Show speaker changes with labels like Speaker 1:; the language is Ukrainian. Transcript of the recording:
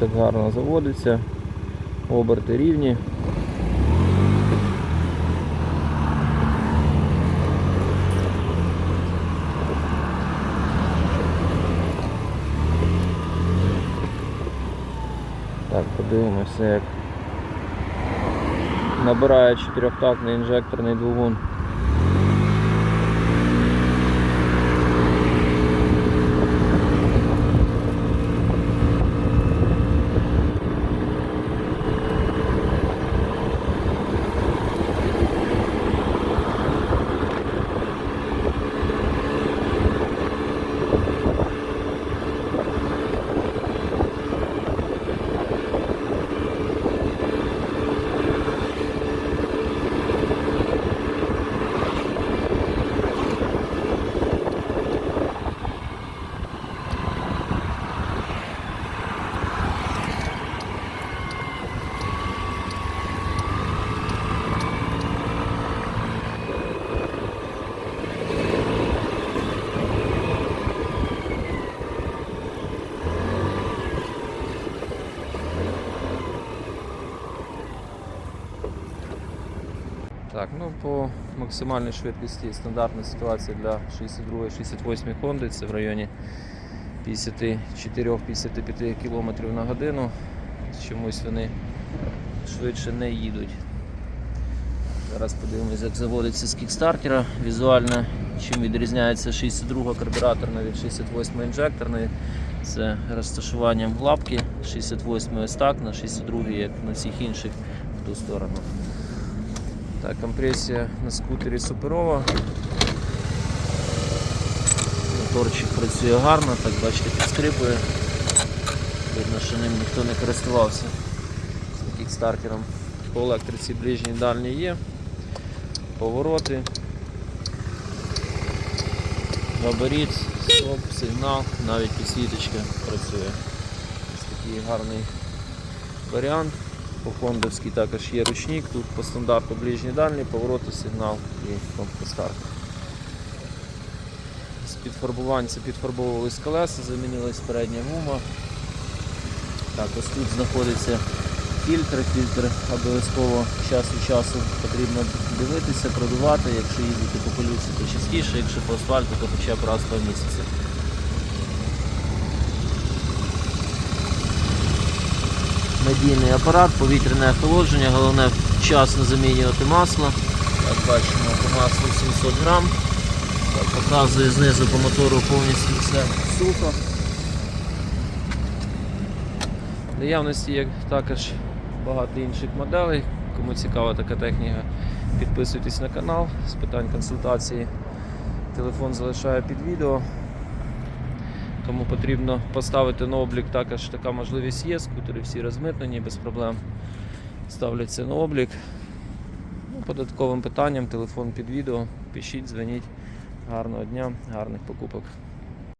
Speaker 1: так гарно заводиться, оберти рівні. Так, подивимося, як набирає чотирьохтактний інжекторний двигун. Так, ну по максимальній швидкості стандартна ситуація для 62-68 Honda це в районі 54-55 км на годину. Чомусь вони швидше не їдуть. Зараз подивимось, як заводиться з кікстартера візуально, чим відрізняється 62 карбюраторна від 68 інжекторної. Це розташуванням лапки 68 ось так, на 62 як на всіх інших в ту сторону. Так, компресія на скутері суперова. Моторчик працює гарно, так бачите, підскрипує. Видно, що ним ніхто не користувався з кікстартером. По електриці ближній дальній є, повороти, габарит, стоп, сигнал, навіть підсвіточка працює. Ось такий гарний варіант. По фондовській також є ручник, тут по стандарту ближній дальній, повороти, сигнал і кнопка старт. З підфарбувань це підфарбовувались колеса, замінилась передня гума. Так, ось тут знаходиться фільтр, фільтр обов'язково час від часу потрібно дивитися, продувати, якщо їздити по колюсі, то частіше, якщо по асфальту, то хоча б раз в місяці. Медійний апарат, повітряне охолодження, головне вчасно замінювати масло. Так, бачимо по маслу 700 грам. Показує знизу по мотору повністю все сухо. В наявності є також багато інших моделей. Кому цікава така техніка, підписуйтесь на канал з питань консультації. Телефон залишаю під відео. Кому потрібно поставити на облік, також така можливість є. Скутери всі розмитнені без проблем. Ставляться на облік. Ну, Податковим питанням, телефон під відео. Пишіть, дзвоніть. Гарного дня, гарних покупок.